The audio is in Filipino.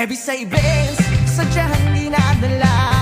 Every sa ibes, sadyang ginadala